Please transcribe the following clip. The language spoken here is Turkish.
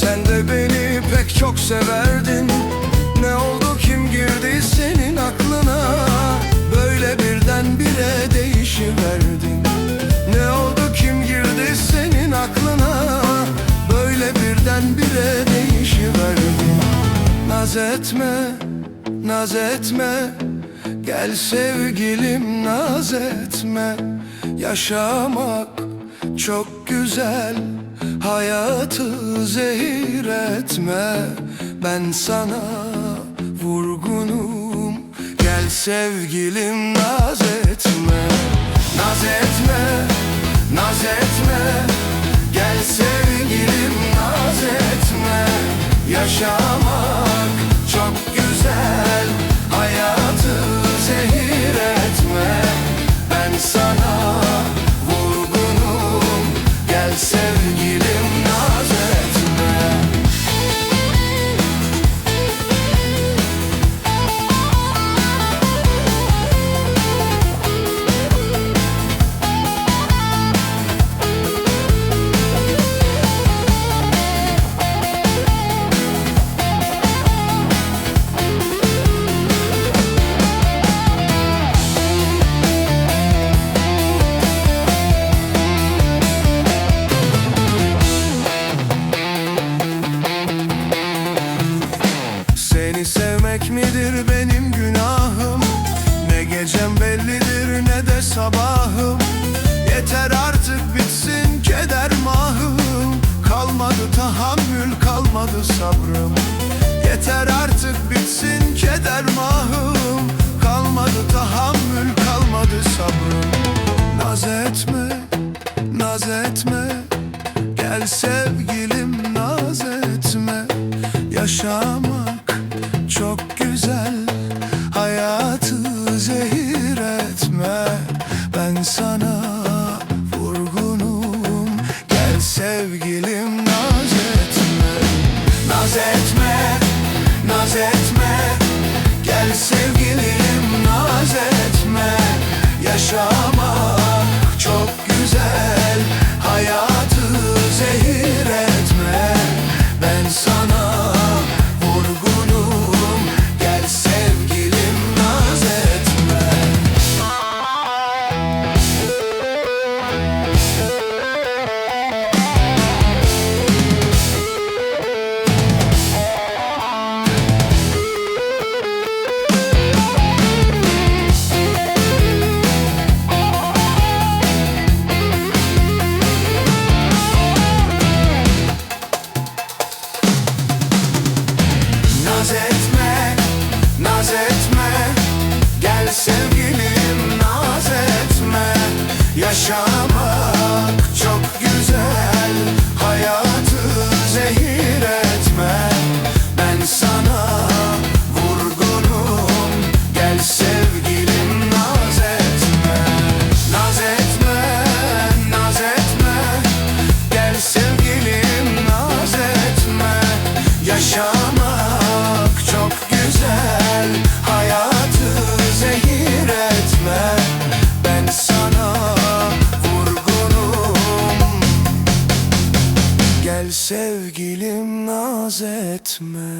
Sen de beni pek çok severdin. Ne oldu kim girdi senin aklına? Böyle birden birdenbire değişiverdin. Ne oldu kim girdi senin aklına? Böyle birdenbire değişiverdin. Naz etme, naz etme. Gel sevgilim naz etme. Yaşamak çok güzel Hayatı zehir etme. Ben sana vurgunum. Gel sevgilim naz etme. Naz etme, naz etme. Gel sevgilim naz etme. Yaşamak Seni sevmek midir benim günahım? Ne gecem bellidir ne de sabahım. Yeter artık bitsin keder mahım. Kalmadı tahammül kalmadı sabrım. Yeter artık bitsin keder mahım. Kalmadı tahammül kalmadı sabrım. Naz etme, naz etme. Gel sevgilim naz etme. Yaşamak Yaşamak çok güzel. Hayatı zehir etme. Ben sana vurgunum. Gel sevgilim naz etme. Naz etme, naz etme. Gel sevgilim naz etme. Yaşamak çok güzel. Hayatı zehir etme sevgilim naz etme